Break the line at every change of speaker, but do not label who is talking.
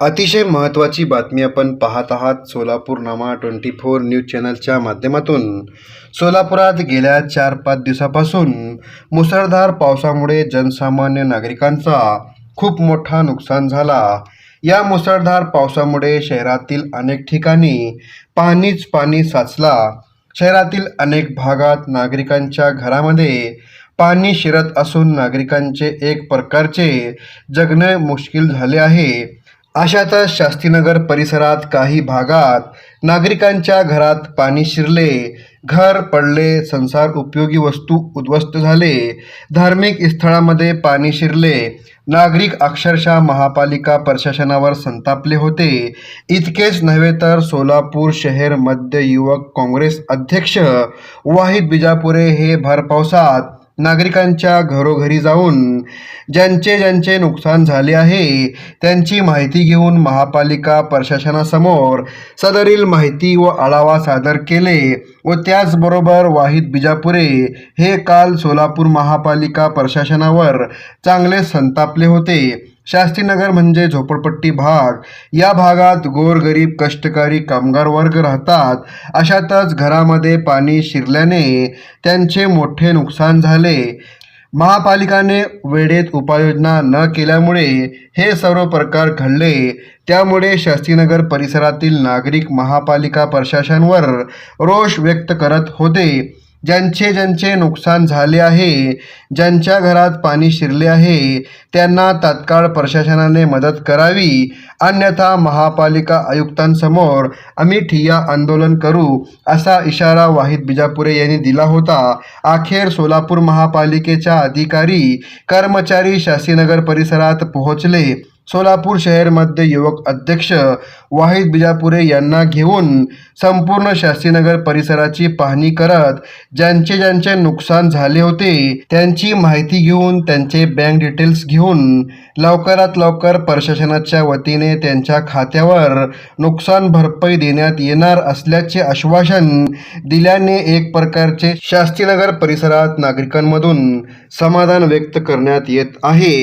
अतिशय महत्त्वाची बातमी आपण पाहत आहात सोलापूरनामा ट्वेंटी फोर न्यूज चॅनलच्या माध्यमातून. सोलापुरात गेल्या चार पाच दिवसापासून मुसळधार पावसामुळे जनसामान्य नागरिकांचा खूप मोठा नुकसान झाला. या मुसळधार पावसामुळे शहरातील अनेक ठिकाणी पाणीच पाणी साचला. शहरातील अनेक भागात नागरिकांच्या घरामध्ये पाणी शिरत असून नागरिकांचे एक प्रकारचे जगणे मुश्किल झाले आहे. अशातच शास्त्रीनगर परिसरात काही भागात नागरिकांच्या घरात पाणी शिरले घर पडले संसार उपयोगी वस्तू उद्ध्वस्त झाले धार्मिक स्थळामध्ये पाणी शिरले नागरिक अक्षरशः महापालिका प्रशासनावर संतापले होते. इतकेच नव्हे तर सोलापूर शहर मध्य युवक काँग्रेस अध्यक्ष वाहिद बिजापुरे हे भर पावसात नागरिकांच्या घरोघरी जाऊन ज्यांचे ज्यांचे नुकसान झाले आहे त्यांची माहिती घेऊन महापालिका प्रशासनासमोर सदरील माहिती व आढावा सादर केले व त्याचबरोबर वाहिद बिजापुरे हे काल सोलापूर महापालिका प्रशासनावर चांगले संतापले होते. शास्त्रीनगर म्हणजे झोपडपट्टी भाग. या भागात गोरगरीब कष्टकरी कामगार वर्ग राहतात. अशातच घरामध्ये पाणी शिरल्याने त्यांचे मोठे नुकसान झाले. महापालिकाने वेळेत उपाययोजना न केल्यामुळे हे सर्व प्रकार घडले. त्यामुळे शास्त्रीनगर परिसरातील नागरिक महापालिका प्रशासनावर रोष व्यक्त करत होते. ज्यांचे ज्यांचे नुकसान झाले आहे ज्यांच्या घरात पाणी शिरले आहे त्यांना तात्काळ प्रशासनाने मदत करावी. अन्यथा महापालिका आयुक्तांसमोर आम्ही ठिय्या आंदोलन करू असा इशारा वाहिद बिजापुरे यांनी दिला होता. अखेर सोलापूर महापालिकेच्या अधिकारी कर्मचारी शास्त्रीनगर परिसरात पोहोचले. सोलापूर शहरमध्ये युवक अध्यक्ष वाहिद बिजापुरे यांना घेऊन संपूर्ण शास्त्रीनगर परिसराची पाहणी करत ज्यांचे ज्यांचे नुकसान झाले होते त्यांची माहिती घेऊन त्यांचे बँक डिटेल्स घेऊन लवकरात लवकर प्रशासनाच्या वतीने त्यांच्या खात्यावर नुकसान भरपाई देण्यात येणार असल्याचे आश्वासन दिल्याने एक प्रकारचे शास्त्रीनगर परिसरात नागरिकांमधून समाधान व्यक्त करण्यात येत आहे.